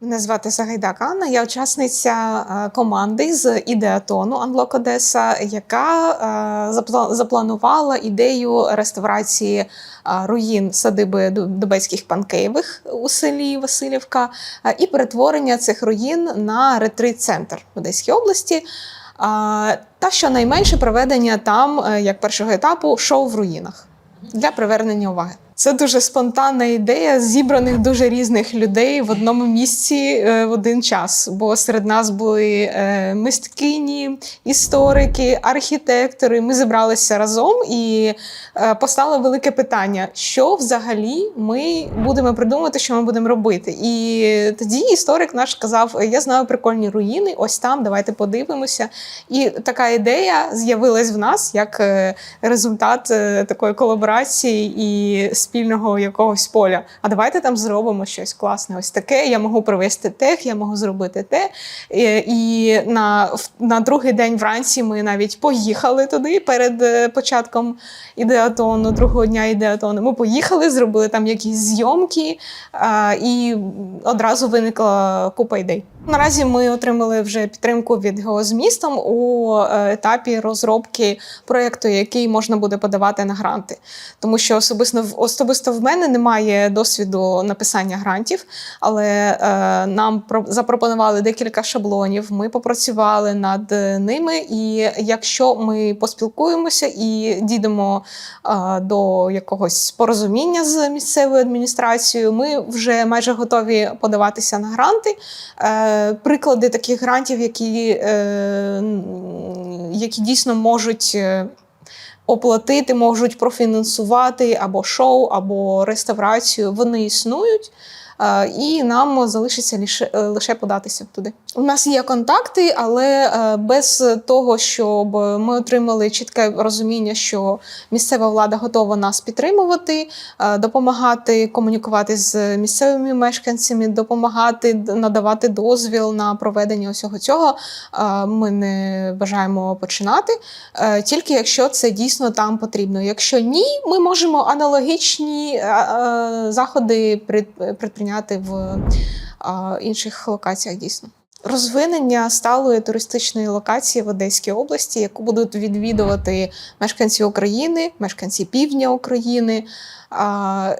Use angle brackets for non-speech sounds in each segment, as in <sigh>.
Мене звати Сагайдак Анна, я учасниця е, команди з ідеатону Unlock Одеса, яка е, запланувала ідею реставрації е, руїн садиби Ду- Дубецьких панкейвих у селі Васильівка і перетворення цих руїн на ретрит-центр в Одеській області. Та щонайменше проведення там, як першого етапу, шоу в руїнах для привернення уваги. Це дуже спонтанна ідея зібраних дуже різних людей в одному місці е, в один час. Бо серед нас були е, мисткині, історики, архітектори. Ми зібралися разом і е, постало велике питання: що взагалі ми будемо придумати, що ми будемо робити. І тоді історик наш сказав: Я знаю прикольні руїни, ось там, давайте подивимося. І така ідея з'явилась в нас як результат такої колаборації і спільного якогось поля. А давайте там зробимо щось класне. Ось таке. Я можу привезти тех, я можу зробити те. І, і на, на другий день вранці ми навіть поїхали туди перед е, початком ідеатону, другого дня ідеатону. Ми поїхали, зробили там якісь зйомки, і одразу виникла купа ідей. Наразі ми отримали вже підтримку від геозмістом у е, етапі розробки проєкту, який можна буде подавати на гранти. Тому що особисто в особисто в мене немає досвіду написання грантів, але е, нам про- запропонували декілька шаблонів. Ми попрацювали над ними. І якщо ми поспілкуємося і дійдемо е, до якогось порозуміння з місцевою адміністрацією, ми вже майже готові подаватися на гранти. Е, Приклади таких грантів, які, які дійсно можуть. Оплатити можуть профінансувати або шоу, або реставрацію. Вони існують, і нам залишиться лише, е, лише податися туди. У нас є контакти, але е, без того, щоб ми отримали чітке розуміння, що місцева влада готова нас підтримувати, е, допомагати комунікувати з місцевими мешканцями, допомагати надавати дозвіл на проведення усього цього. е, Ми не бажаємо починати, е, тільки якщо це дійсно там потрібно. Якщо ні, ми можемо аналогічні е, е, заходи пред- предприйняти в інших локаціях дійсно. Розвинення сталої туристичної локації в Одеській області, яку будуть відвідувати мешканці України, мешканці півдня України,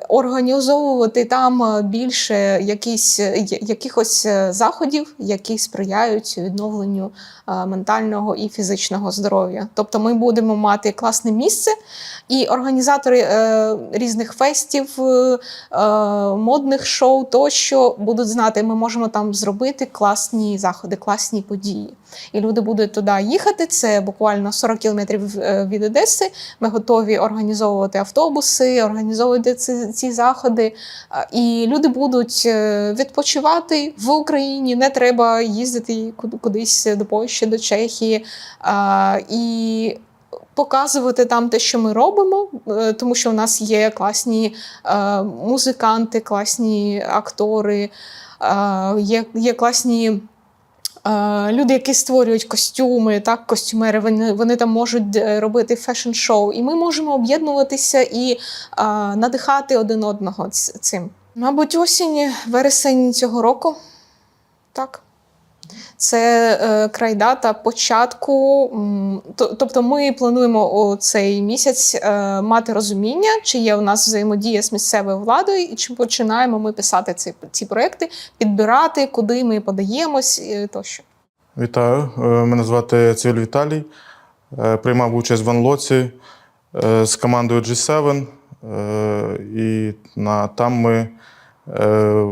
організовувати там більше якісь, якихось е, заходів, які сприяють відновленню е, ментального і фізичного здоров'я. Тобто ми будемо мати класне місце, і організатори е, різних фестів, модних шоу тощо будуть знати, ми можемо там зробити класні заходи, класні події. І люди будуть туди їхати. Це буквально 40 кілометрів е, від Одеси. Ми готові організовувати автобуси, організовувати ці, ці заходи. І люди будуть е, відпочивати в Україні. Не треба їздити кудись до Польщі, до Чехії. І Показувати там те, що ми робимо, е, тому що в нас є класні е, музиканти, класні актори, е, є, є класні е, люди, які створюють костюми, так, костюмери, вони, вони там можуть е, робити фешн-шоу. І ми можемо об'єднуватися і е, надихати один одного цим. Мабуть, осінь, вересень цього року. Так. Це е, крайдата початку. Тобто ми плануємо у цей місяць е, мати розуміння, чи є у нас взаємодія з місцевою владою, і чи починаємо ми писати ці, ці проекти, підбирати, куди ми подаємось і тощо. Вітаю, е, мене звати Цивіль Віталій. Е, Приймав участь в анлоці е, з командою G7. е, І на, там ми е,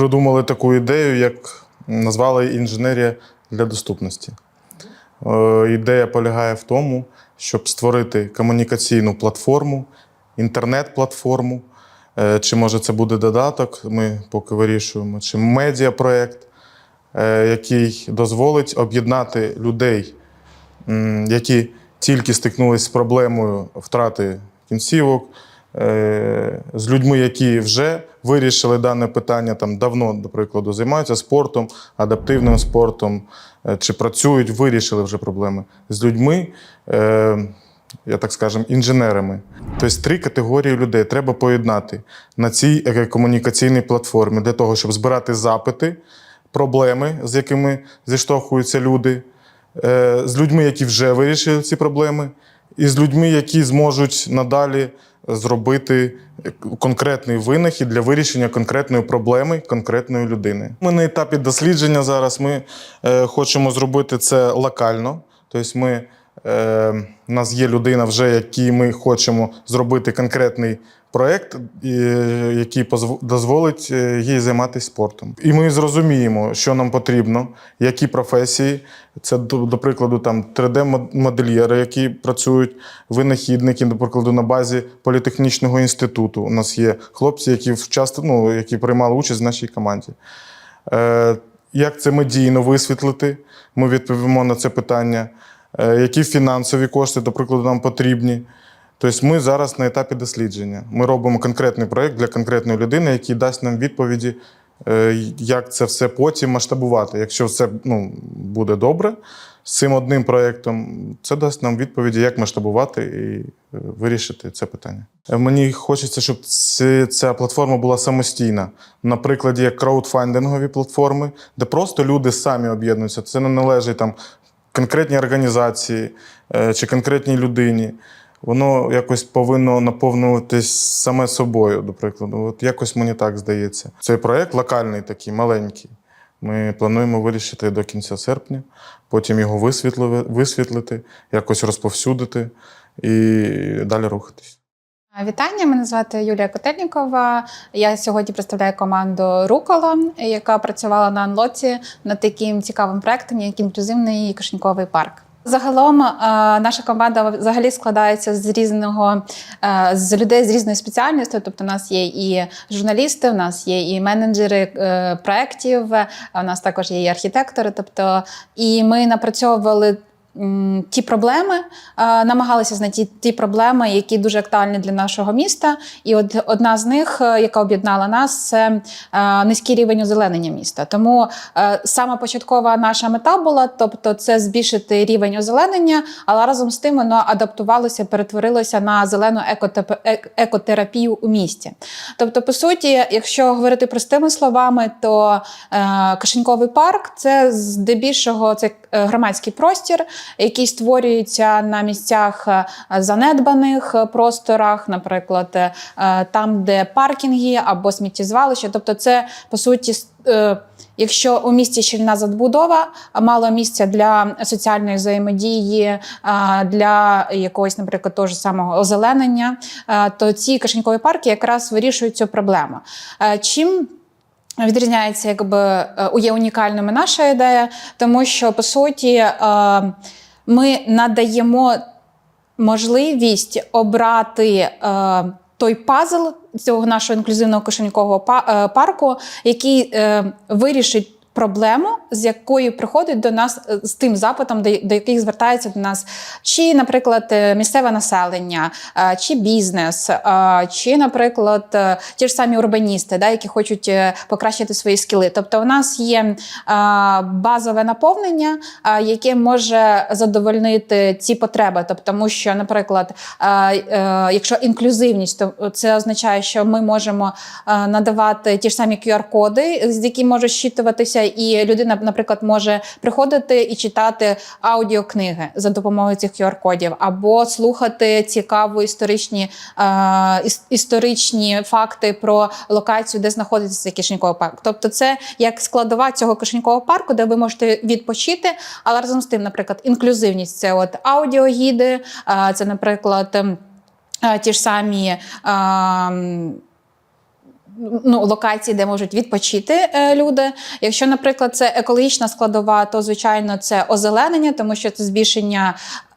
придумали таку ідею, як назвали інженерія для доступності. Е, Ідея полягає в тому, щоб створити комунікаційну платформу, інтернет-платформу. Е, Чи може це буде додаток, ми поки вирішуємо, чи медіапроект, е, який дозволить об'єднати людей, які тільки стикнулися з проблемою втрати кінцівок, з людьми, які вже вирішили дане питання там давно, до прикладу, займаються спортом, адаптивним спортом, е, чи працюють, вирішили вже проблеми з людьми, е, я так скажем, інженерами. Тобто три категорії людей треба поєднати на цій е, комунікаційній платформі для того, щоб збирати запити, проблеми, з якими зіштовхуються люди, е, з людьми, які вже вирішили ці проблеми, і з людьми, які зможуть надалі зробити конкретний винахід для вирішення конкретної проблеми конкретної людини. Ми на етапі дослідження зараз ми е, хочемо зробити це локально. Тобто, ми, е, у нас є людина, вже якій ми хочемо зробити конкретний проєкт, е, який дозволить е, їй займатися спортом. І ми зрозуміємо, що нам потрібно, які професії. Це, до, прикладу, там 3D-модельєри, які працюють, винахідники, до прикладу, на базі політехнічного інституту. У нас є хлопці, які часто, ну, які приймали участь в нашій команді. Е, як це медійно висвітлити? Ми відповімо на це питання. Е, які фінансові кошти, до прикладу, нам потрібні? Тобто ми зараз на етапі дослідження. Ми робимо конкретний проєкт для конкретної людини, який дасть нам відповіді, е, як це все потім масштабувати. Якщо все ну, буде добре з цим одним проєктом, це дасть нам відповіді, як масштабувати і е, вирішити це питання. Е, Мені хочеться, щоб ця платформа була самостійна. На прикладі як краудфандингові платформи, де просто люди самі об'єднуються. Це не належить там конкретній організації чи конкретній людині. Воно якось повинно наповнюватись саме собою, до прикладу. От якось мені так здається. Цей проєкт локальний такий, маленький. Ми плануємо вирішити до кінця серпня, потім його висвітлити якось розповсюдити і далі рухатись. Вітання, мене звати Юлія Котельнікова. Я сьогодні представляю команду Рукола, яка працювала на анлоці над таким цікавим проектом, як інклюзивний кишеньковий парк. Загалом е, наша команда взагалі складається з різного е, з людей з різної спеціальності. Тобто, у нас є і журналісти, у нас є і менеджери е, проєктів, у нас також є і архітектори. Тобто, і ми напрацьовували ті проблеми, е, намагалися знайти ті проблеми, які дуже актуальні для нашого міста. І от одна з них, е, яка об'єднала нас, це е, низький рівень озеленення міста. Тому сама початкова наша мета була, тобто, це збільшити рівень озеленення, але разом з тим воно адаптувалося, перетворилося на зелену екотеп-екотерапію у місті. Тобто, по суті, якщо говорити простими словами, то Кишеньковий парк це здебільшого це громадський простір, який створюється на місцях е, занедбаних е, просторах, наприклад, е, там, де паркінги або сміттєзвалища. Тобто, це по суті. Якщо у місті щільна забудова, мало місця для соціальної взаємодії, для якогось, наприклад, того ж самого озеленення, то ці кишенькові парки якраз вирішують цю проблему. Чим відрізняється, якби е, є унікальними наша ідея, тому що по суті е, ми надаємо можливість обрати. е, Той пазл цього нашого інклюзивного кишенькового е, парку, який вирішить проблему, з якою приходить до нас е, з тим запитом, до, яких звертається до нас, чи, наприклад, е, місцеве населення, е, чи бізнес, чи, наприклад, ті ж самі урбаністи, да, які хочуть покращити свої скіли. Тобто, у нас є базове наповнення, яке може задовольнити ці потреби. Тобто, тому що, наприклад, якщо інклюзивність, то це означає, що ми можемо надавати ті ж самі QR-коди, з які можуть щитуватися, і людина, наприклад, може приходити і читати аудіокниги за допомогою цих QR-кодів, або слухати цікаві історичні, е, історичні факти про локацію, де знаходиться цей кишеньковий парк. Тобто, це як складова цього кишенькового парку, де ви можете відпочити, але разом з тим, наприклад, інклюзивність це от аудіогіди, е, це, наприклад. ем, е, Ті ж самі ем, ну, локації, де можуть відпочити е, люди. Якщо, наприклад, це екологічна складова, то звичайно це озеленення, тому що це збільшення.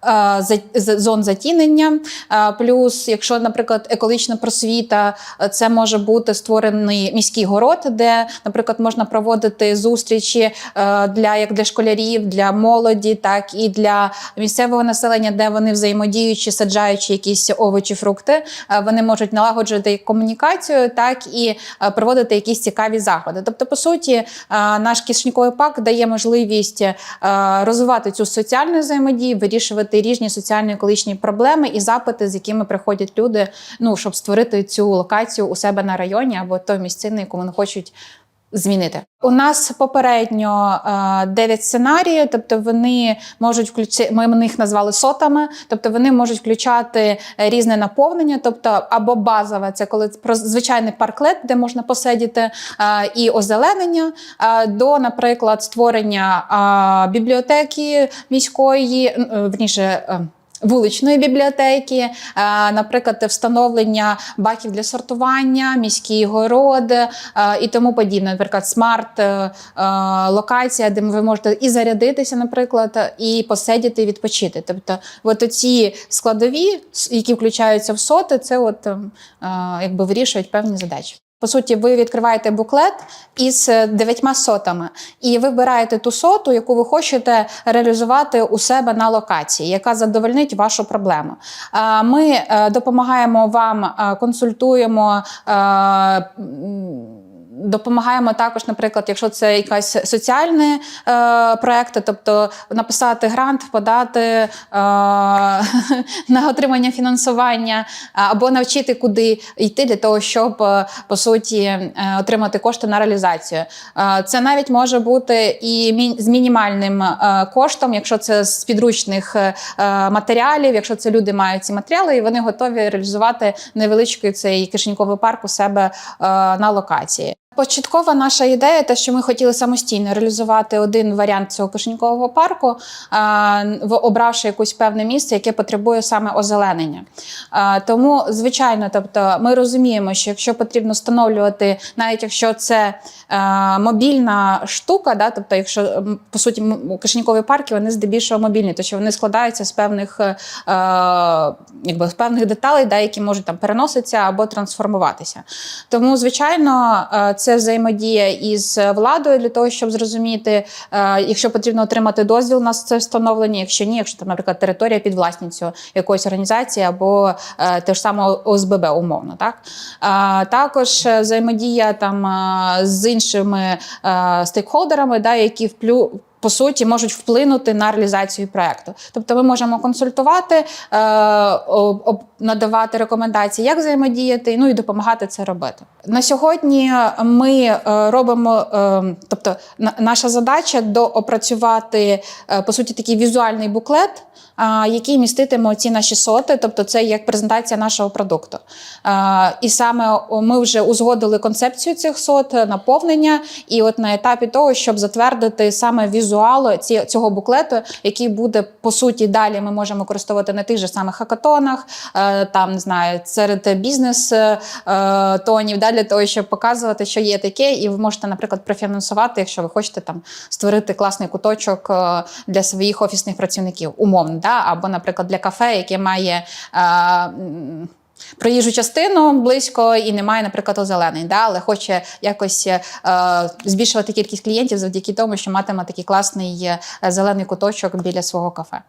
Е, Зон затінення, Е, плюс, якщо, наприклад, екологічна просвіта, е, це може бути створений міський город, де, наприклад, можна проводити зустрічі для як для школярів, для молоді, так і для місцевого населення, де вони взаємодіючи, саджаючи якісь овочі, фрукти, вони можуть налагоджувати комунікацію, так і проводити якісь цікаві заходи. Тобто, по суті, наш кишеньковий пак дає можливість розвивати цю соціальну взаємодію, вирішувати вирішувати різні соціально-екологічні проблеми і запити, з якими приходять люди, ну щоб створити цю локацію у себе на районі або той місцини, яку вони хочуть. Змінити у нас попередньо е, 9 сценаріїв, тобто вони можуть включити, ми їх назвали сотами, тобто вони можуть включати е, різне наповнення, тобто або базове, це коли про звичайний парклет, де можна посидіти, е, і озеленення, до, наприклад, створення бібліотеки міської, верніше. Вуличної бібліотеки, е, наприклад, встановлення баків для сортування, міський город е, і тому подібне. Наприклад, смарт е, де ви можете і зарядитися, наприклад, і посидіти, і відпочити. Тобто, от оці складові, які включаються в соти, це от е, якби вирішують певні задачі. По суті, ви відкриваєте буклет із е, дев'ятьма сотами і вибираєте ту соту, яку ви хочете реалізувати у себе на локації, яка задовольнить вашу проблему. Ми е, допомагаємо вам, е, консультуємо. Е, Допомагаємо також, наприклад, якщо це якась соціальні е, проекти, тобто написати грант, подати е, <laughs> на отримання фінансування, або навчити, куди йти для того, щоб е, по суті е, отримати кошти на реалізацію. Е, Це навіть може бути і з мінімальним е, коштом, якщо це з підручних е, е, матеріалів, якщо це люди мають ці матеріали, і вони готові реалізувати невеличкий цей кишеньковий парк у себе е, на локації. Початкова наша ідея, те, що ми хотіли самостійно реалізувати один варіант цього кишенькового парку, обравши якусь певне місце, яке потребує саме озеленення. Тому, звичайно, тобто, ми розуміємо, що якщо потрібно встановлювати, навіть якщо це е, мобільна штука, да, тобто, якщо по суті кишенькові парки, вони здебільшого мобільні, то що вони складаються з певних, е, якби, з певних деталей, да, які можуть там переноситися або трансформуватися. Тому, звичайно, е, це взаємодія із владою для того, щоб зрозуміти, е, якщо потрібно отримати дозвіл на це встановлення, якщо ні, якщо там, наприклад, територія під власністю якоїсь організації або е, те ж саме ОСББ, умовно. Так? Е, Також е, взаємодія там е, з іншими е, стейкхолдерами, да, які вплю. По суті, можуть вплинути на реалізацію проекту. Тобто, ми можемо консультувати, е, надавати рекомендації, як взаємодіяти, ну і допомагати це робити. На сьогодні ми е, робимо, е, тобто, на- наша задача доопрацювати по суті такий візуальний буклет, який міститиме ці наші соти, тобто це як презентація нашого продукту. І саме ми вже узгодили концепцію цих сот, е, наповнення, і от на етапі того, щоб затвердити саме візуал цього буклету, який буде по суті далі. Ми можемо використовувати на тих же самих хакатонах, е, там не знаю, серед бізнес е, да, для того, щоб показувати, що є таке, і ви можете, наприклад, профінансувати, якщо ви хочете там створити класний куточок для своїх офісних працівників, умовно, да? або, наприклад, для кафе, яке має. е, Проїжджу частину близько і немає, наприклад, озеленень, да? але хоче якось е, збільшувати кількість клієнтів завдяки тому, що матиме такий класний е, зелений куточок біля свого кафе.